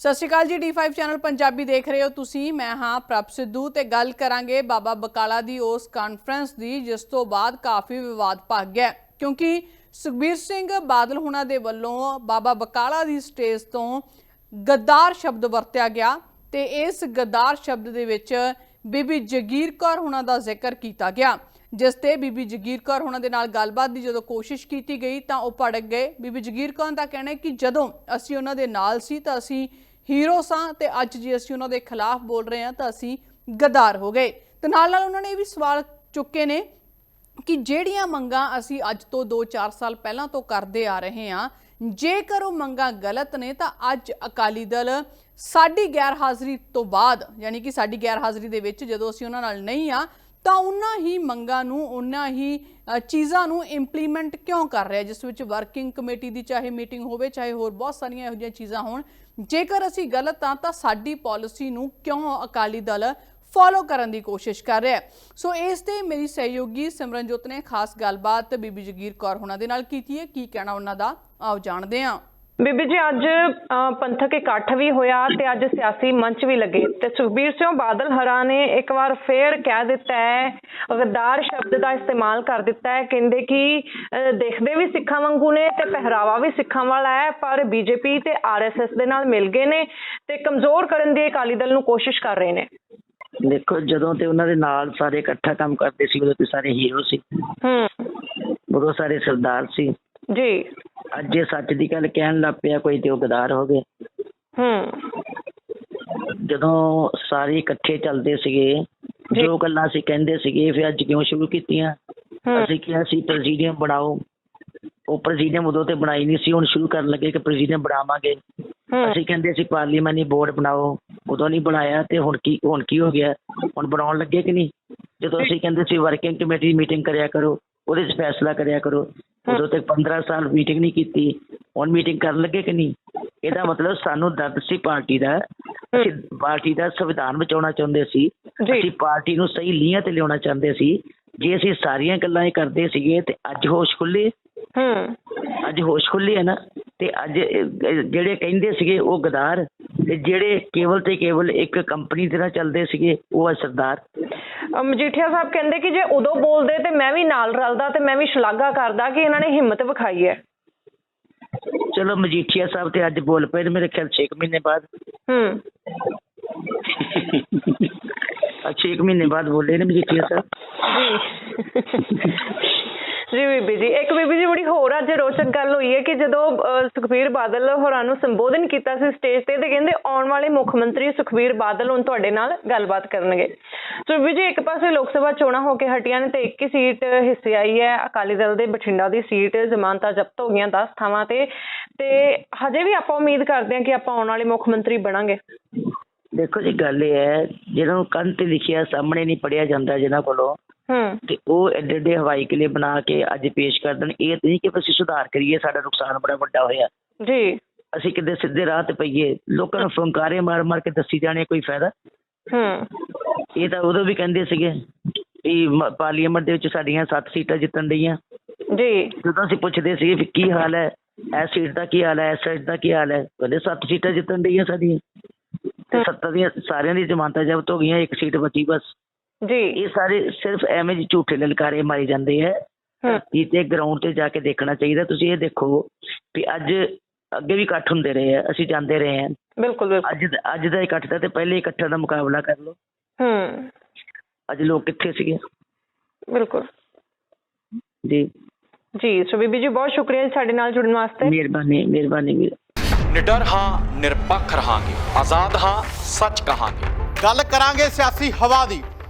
ਸਤਿ ਸ਼੍ਰੀ ਅਕਾਲ ਜੀ D5 channel Punjabi ਦੇਖ ਰਹੇ ਹੋ ਤੁਸੀਂ। ਮੈਂ ਹਾਂ ਪ੍ਰਭ ਸਿੱਧੂ ਤੇ ਗੱਲ ਕਰਾਂਗੇ ਬਾਬਾ ਬਕਾਲਾ ਦੀ ਉਸ ਕਾਨਫਰੰਸ ਦੀ, ਜਿਸ ਤੋਂ ਬਾਅਦ ਕਾਫੀ ਵਿਵਾਦ ਭੱਗ ਗਿਆ ਕਿਉਂਕਿ ਸੁਖਬੀਰ ਸਿੰਘ ਬਾਦਲ ਹੁਣਾਂ ਦੇ ਵੱਲੋਂ ਬਾਬਾ ਬਕਾਲਾ ਦੀ ਸਟੇਜ ਤੋਂ ਗੱਦਾਰ ਸ਼ਬਦ ਵਰਤਿਆ ਗਿਆ ਤੇ ਇਸ ਗੱਦਾਰ ਸ਼ਬਦ ਦੇ ਵਿੱਚ ਬੀਬੀ ਜਗੀਰ ਕੌਰ ਹੁਣਾਂ ਦਾ ਜ਼ਿਕਰ ਕੀਤਾ ਗਿਆ, ਜਿਸ ਤੇ ਬੀਬੀ ਜਗੀਰ ਕੌਰ ਹੁਣਾਂ ਦੇ ਨਾਲ ਗੱਲਬਾਤ ਦੀ ਜਦੋਂ ਕੋਸ਼ਿਸ਼ ਕੀਤੀ ਗਈ ਤਾਂ ਉਹ ਭੜਕ ਗਏ। ਬੀਬੀ ਜਗੀਰ ਕੌਰ ਦਾ ਕਹਿਣਾ ਹੈ ਕਿ ਜਦੋਂ ਅਸੀਂ ਉਹਨਾਂ ਦੇ ਨਾਲ ਸੀ ਤਾਂ ਅਸੀਂ ਹੀਰੋ ਸਾਂ ਤੇ ਅੱਜ ਜੇ ਅਸੀਂ ਉਹਨਾਂ ਦੇ ਖਿਲਾਫ ਬੋਲ ਰਹੇ ਹਾਂ ਤਾਂ ਅਸੀਂ ਗਦਾਰ ਹੋ ਗਏ। ਤੇ ਨਾਲ ਨਾਲ ਉਹਨਾਂ ਨੇ ਇਹ ਵੀ ਸਵਾਲ ਚੁੱਕੇ ਨੇ ਕਿ ਜਿਹੜੀਆਂ ਮੰਗਾਂ ਅਸੀਂ ਅੱਜ ਤੋਂ 2-4 ਸਾਲ ਪਹਿਲਾਂ ਤੋਂ ਕਰਦੇ ਆ ਰਹੇ ਹਾਂ, ਜੇਕਰ ਉਹ ਮੰਗਾਂ ਗਲਤ ਨੇ ਤਾਂ ਅੱਜ ਅਕਾਲੀ ਦਲ ਸਾਡੀ ਗੈਰ ਹਾਜ਼ਰੀ ਤੋਂ ਬਾਅਦ, ਯਾਨੀ ਕਿ ਸਾਡੀ ਗੈਰ ਹਾਜ਼ਰੀ ਦੇ ਵਿੱਚ ਜਦੋਂ ਅਸੀਂ ਉਹਨਾਂ ਨਾਲ ਨਹੀਂ ਆ ਤਾਂ ਉਹਨਾਂ ਹੀ ਮੰਗਾਂ ਨੂੰ, ਉਹਨਾਂ ਹੀ ਚੀਜ਼ਾਂ ਨੂੰ ਇੰਪਲੀਮੈਂਟ ਕਿਉਂ ਕਰ ਰਿਹਾ, ਜਿਸ ਵਿੱਚ ਵਰਕਿੰਗ ਕਮੇਟੀ ਦੀ ਚਾਹੇ ਮੀਟਿੰਗ ਹੋਵੇ, ਚਾਹੇ ਹੋਰ ਬਹੁਤ ਸਾਰੀਆਂ ਇਹੋ ਜਿਹੀਆਂ ਚੀਜ਼ਾਂ ਹੋਣ। ਜੇਕਰ ਅਸੀਂ ਗਲਤ ਆ ਤਾਂ ਸਾਡੀ ਪਾਲਿਸੀ ਨੂੰ ਕਿਉਂ ਅਕਾਲੀ ਦਲ ਫੋਲੋ ਕਰਨ ਦੀ ਕੋਸ਼ਿਸ਼ ਕਰ ਰਿਹਾ ਸੋ ਇਸ ਤੇ ਮੇਰੀ ਸਹਿਯੋਗੀ ਸਿਮਰਨਜੋਤ ਨੇ ਖਾਸ ਗੱਲਬਾਤ ਬੀਬੀ ਜਗੀਰ ਕੌਰ ਹੁਣਾਂ ਦੇ ਨਾਲ ਕੀਤੀ ਹੈ। ਕੀ ਕਹਿਣਾ ਉਹਨਾਂ ਦਾ? ਆਓ ਜਾਣਦੇ ਹਾਂ। ਬੀਬੀ ਜੀ ਅੱਜ ਪੰਥਕ ਇਕੱਠ ਵੀ ਹੋਇਆ ਤੇ ਅੱਜ ਸਿਆਸੀ ਮੰਚ ਵੀ ਲੱਗੇ ਤੇ ਸੁਖਬੀਰ ਸਿੰਘ ਬਾਦਲ ਹਰਾ ਨੇ ਇੱਕ ਵਾਰ ਫੇਰ ਕਹਿ ਦਿੱਤਾ ਹੈ ਗਦਾਰ ਸ਼ਬਦ ਦਾ ਇਸਤੇਮਾਲ ਕਰ ਦਿੱਤਾ ਹੈ ਕਹਿੰਦੇ ਕਿ ਦੇਖਦੇ ਵੀ ਸਿੱਖਾਂ ਵਾਂਗੂ ਨੇ ਤੇ ਪਹਿਰਾਵਾ ਵੀ ਸਿੱਖਾਂ ਵਾਲਾ ਹੈ ਪਰ ਬੀਜੇਪੀ ਤੇ ਆਰਐਸਐਸ ਦੇ ਨਾਲ ਮਿਲ ਗਏ ਨੇ ਤੇ ਕਮਜ਼ੋਰ ਕਰਨ ਦੀ ਅਕਾਲੀ ਦਲ ਨੂੰ ਕੋਸ਼ਿਸ਼ ਕਰ ਰਹੇ ਨੇ। ਦੇਖੋ ਜਦੋਂ ਤੇ ਉਹਨਾਂ ਦੇ ਨਾਲ ਸਾਰੇ ਇਕੱਠਾ ਕੰਮ ਕਰਦੇ ਸੀ ਉਦੋਂ ਤੇ ਸਾਰੇ ਹੀਰੋ ਸੀ। ਹੂੰ। ਉਦੋਂ ਸਾਰੇ ਸਰਦਾਰ ਸੀ। ਜੀ। ਅੱਜ ਇਹ ਸੱਚ ਦੀ ਗੱਲ ਕਹਿਣ ਲੱਗ ਪਿਆ ਕੋਈ ਤੇ ਉਹ ਗਦਾਰ ਹੋ। ਗਏ ਹੂੰ ਜਦੋਂ ਸਾਰੇ ਇਕੱਠੇ ਚੱਲਦੇ ਸੀਗੇ ਜੀ। ਜੋ। ਗੱਲਾਂ ਅਸੀਂ ਕਹਿੰਦੇ ਸੀਗੇ ਫਿਰ ਅੱਜ ਕਿਉਂ ਸ਼ੁਰੂ ਕੀਤੀਆਂ? ਅਸੀਂ ਕਿਹਾ ਸੀ ਪ੍ਰੈਜ਼ੀਡੀਅਮ ਬਣਾਓ। ਉਹ ਪ੍ਰੈਜ਼ੀਡੀਅਮ ਉਦੋਂ ਤੇ ਬਣਾਈ ਨਹੀਂ ਸੀ ਹੁਣ ਸ਼ੁਰੂ ਕਰਨ ਲੱਗੇ ਕਿ ਪ੍ਰੈਜ਼ੀਡੀਅਮ ਬਣਾਵਾਂਗੇ। ਅਸੀਂ ਕਹਿੰਦੇ ਸੀ ਪਾਰਲੀਮੈਂਟਰੀ ਬੋਰਡ ਬਣਾਓ। ਉਦੋਂ ਨਹੀਂ ਬਣਾਇਆ ਤੇ ਹੁਣ ਕੀ ਹੁਣ ਕੀ ਹੋ ਗਿਆ? ਹੁਣ ਬਣਾਉਣ ਲੱਗੇ ਕਿ ਨਹੀਂ? ਜਦੋਂ ਅਸੀਂ ਕਹਿੰਦੇ ਸੀ ਵਰਕਿੰਗ ਕਮੇਟੀ ਮੀਟਿੰਗ ਕਰਿਆ ਕਰੋ ਉਹਦੇ 'ਚ ਫੈਸਲਾ ਕਰਿਆ ਕਰੋ। ਉਦੋਂ ਤੱਕ 15 ਸਾਲ ਮੀਟਿੰਗ ਨਹੀਂ ਕੀਤੀ। ਹੁਣ ਮੀਟਿੰਗ ਕਰਨ ਲੱਗੇ ਕਿ ਨਹੀਂ? ਇਹਦਾ ਮਤਲਬ ਸਾਨੂੰ ਦਰਦ ਸੀ ਪਾਰਟੀ ਦਾ। ਅਸੀਂ ਪਾਰਟੀ ਦਾ ਸੰਵਿਧਾਨ ਬਚਾਉਣਾ ਚਾਹੁੰਦੇ ਸੀ। ਅਸੀਂ ਪਾਰਟੀ ਨੂੰ ਸਹੀ ਲੀਹਾਂ ਤੇ ਲਿਆਉਣਾ ਚਾਹੁੰਦੇ ਸੀ। ਜੇ ਅਸੀਂ ਸਾਰੀਆਂ ਗੱਲਾਂ ਇਹ ਕਰਦੇ ਸੀਗੇ ਤੇ ਅੱਜ ਹੋਸ਼ ਖੁੱਲੇ ਹੂੰ। ਅੱਜ ਹੋਸ਼ ਖੁੱਲੀ ਹੈ ਨਾ। ਤੇ ਅੱਜ ਜਿਹੜੇ ਕਹਿੰਦੇ ਸੀਗੇ ਉਹ ਗਦਾਰ ਤੇ ਜਿਹੜੇ ਕੇਵਲ ਤੇ ਕੇਵਲ ਇੱਕ ਕੰਪਨੀ ਦੇ ਨਾਲ ਚੱਲਦੇ ਸੀਗੇ ਉਹ ਆ ਸਰਦਾਰ। ਮਜੀਠੀਆ ਸਾਹਿਬ ਕਹਿੰਦੇ ਕਿ ਜੇ ਉਦੋਂ ਬੋਲਦੇ ਤੇ ਮੈਂ ਵੀ ਨਾਲ ਰਲਦਾ ਤੇ ਮੈਂ ਵੀ ਸ਼ਲਾਘਾ ਕਰਦਾ ਕਿ ਇਹਨਾਂ ਨੇ ਹਿੰਮਤ ਵਿਖਾਈ ਹੈ। ਚਲੋ ਮਜੀਠੀਆ ਸਾਹਿਬ ਤੇ ਅੱਜ ਬੋਲ ਪਏ ਨੇ ਮੇਰੇ ਖਿਆਲ 6 ਮਹੀਨੇ ਬਾਅਦ। ਹੂੰ। ਆ 6 ਮਹੀਨੇ ਬਾਅਦ ਬੋਲੇ ਨੇ ਮਜੀਠੀਆ ਸਾਹਿਬ। ਜੀ। ਜੀ ਬੀਬੀ ਜੀ। ਇੱਕ ਬੀਬੀ ਜੀ ਬੜੀ ਹੋਰ ਅੱਜ ਰੋਚਕ ਗੱਲ ਹੋਈ ਹੈ ਕਿ ਜਦੋਂ ਸੁਖਬੀਰ ਬਾਦਲ ਹੋਰਾਂ ਨੂੰ ਸੰਬੋਧਨ ਕੀਤਾ ਸੀ ਸਟੇਜ ਤੇ ਤੇ ਕਹਿੰਦੇ ਆਉਣ ਵਾਲੇ ਮੁੱਖ ਮੰਤਰੀ ਸੁਖਬੀਰ ਬਾਦਲ ਹੁਣ ਤੁਹਾਡੇ ਨਾਲ ਗੱਲਬਾਤ ਕਰਨਗੇ। ਸੋ ਬੀਬੀ ਜੀ, ਇੱਕ ਪਾਸੇ ਲੋਕ ਸਭਾ ਚੋਣਾਂ ਹੋ ਕੇ ਹਟੀਆਂ ਨੇ ਤੇ ਇੱਕ ਹੀ ਸੀਟ ਹਿੱਸੇ ਆਈ ਹੈ। ਅਕਾਲੀ ਦਲ ਦੇ ਬਠਿੰਡਾ ਦੀ ਸੀਟ ਜ਼ਮਾਨਤਾਂ ਜ਼ਬਤ ਹੋ ਗਈਆਂ 10 ਥਾਵਾਂ ਤੇ। ਤੇ ਹਜੇ ਵੀ ਆਪਾਂ ਉਮੀਦ ਕਰਦੇ ਹਾਂ ਕਿ ਆਪਾਂ ਆਉਣ ਵਾਲੇ ਮੁੱਖ ਮੰਤਰੀ ਬਣਾਂਗੇ। ਦੇਖੋ ਜੀ, ਗੱਲ ਇਹ ਹੈ, ਜਿਹਨਾਂ ਨੂੰ ਕੰਨ ਤੇ ਲਿਖਿਆ, ਸਾਹਮਣੇ ਨਹੀਂ ਪੜਿਆ ਜਾਂਦਾ, ਜਿਹਨਾਂ ਕੋਲੋਂ ਤੇ ਉਹ ਐਡੇ ਐਡੇ ਹਵਾਈ ਕਿਲੇ ਬਣਾ ਕੇ ਅੱਜ ਪੇਸ਼ ਕਰ ਦੇਣ ਇਹ ਨਹੀਂ ਕਿ ਅਸੀਂ ਸੁਧਾਰ ਕਰੀਏ ਸਾਡਾ ਨੁਕਸਾਨ ਬੜਾ ਵੱਡਾ ਹੋਇਆ। ਜੀ। ਅਸੀਂ ਕਿਤੇ ਸਿੱਧੇ ਰਾਹ ਤੇ ਪਈਏ ਲੋਕਾਂ ਨੂੰ ਫੰਕਾਰੇ ਮਾਰ ਮਾਰ ਕੇ ਦੱਸੀ ਜਾਣੇ ਕੋਈ ਫਾਇਦਾ? ਹੂੰ। ਇਹ ਤਾਂ ਉਦੋਂ ਵੀ ਕਹਿੰਦੇ ਸੀਗੇ ਵੀ ਪਾਰਲੀਮੈਂਟ ਦੇ ਵਿੱਚ ਸਾਡੀਆਂ 7 ਸੀਟਾਂ ਜਿੱਤਣ ਡਈਆਂ। ਜੀ। ਜਦੋਂ ਅਸੀਂ ਪੁੱਛਦੇ ਸੀਗੇ ਵੀ ਕੀ ਹਾਲ ਹੈ ਇਸ ਸੀਟ ਦਾ ਕੀ ਹਾਲ ਹੈ ਇਸ ਸੀਟ ਦਾ ਕੀ ਹਾਲ ਹੈ ਕਹਿੰਦੇ 7 ਸੀਟਾਂ ਜਿੱਤਣ ਡਈਆਂ ਸਾਡੀਆਂ। ਤੇ ਸੱਤਾਂ ਦੀਆਂ ਸਾਰਿਆਂ ਦੀ ਜ਼ਮਾਨਤਾਂ ਜ਼ਬਤ ਹੋ ਗਈਆਂ ਇੱਕ ਸੀਟ ਬਚੀ ਬਸ। ਜੀ। ਇਹ ਸਾਰੇ ਸਿਰਫ ਐਵੇਂ ਜਿਹੇ ਝੂਠੇ ਲਲਕਾਰੇ ਮਾਰੇ ਜਾਂਦੇ ਹੈ। ਹੂੰ। ਧਰਤੀ ਤੇ ਗਰਾਊਂਡ ਤੇ ਜਾ ਕੇ ਦੇਖਣਾ ਚਾਹੀਦਾ। ਤੁਸੀਂ ਇਹ ਦੇਖੋ ਵੀ ਅੱਜ ਅੱਗੇ ਵੀ ਇਕੱਠ ਹੁੰਦੇ ਰਹੇ ਆ ਅਸੀਂ ਜਾਂਦੇ ਰਹੇ ਹਾਂ। ਬਿਲਕੁਲ ਬਿਲਕੁਲ। ਅੱਜ ਦਾ- ਅੱਜ ਦਾ ਇਕੱਠ ਦਾ ਤੇ ਪਹਿਲੇ ਇਕੱਠਾਂ ਦਾ ਮੁਕਾਬਲਾ ਕਰ ਲਓ। ਹੂੰ। ਅੱਜ ਲੋਕ ਕਿੱਥੇ ਸੀਗੇ? ਬਿਲਕੁਲ। ਜੀ। ਜੀ ਸੋ ਬੀਬੀ ਜੀ ਬਹੁਤ ਸ਼ੁਕਰੀਆ ਸਾਡੇ ਨਾਲ ਜੁੜਨ ਵਾਸਤੇ। ਮਿਹਰਬਾਨੀ ਮਿਹਰਬਾਨੀ ਵੀਰ। ਨਿਡਰ ਹਾਂ ਨਿਰਪੱਖ ਰਹਾਂਗੇ। ਆਜ਼ਾਦ ਹਾਂ ਸੱਚ ਕਹਾਂਗੇ। ਗੱਲ ਕਰਾਂਗੇ ਸਿਆਸੀ ਹਵਾ ਦੀ।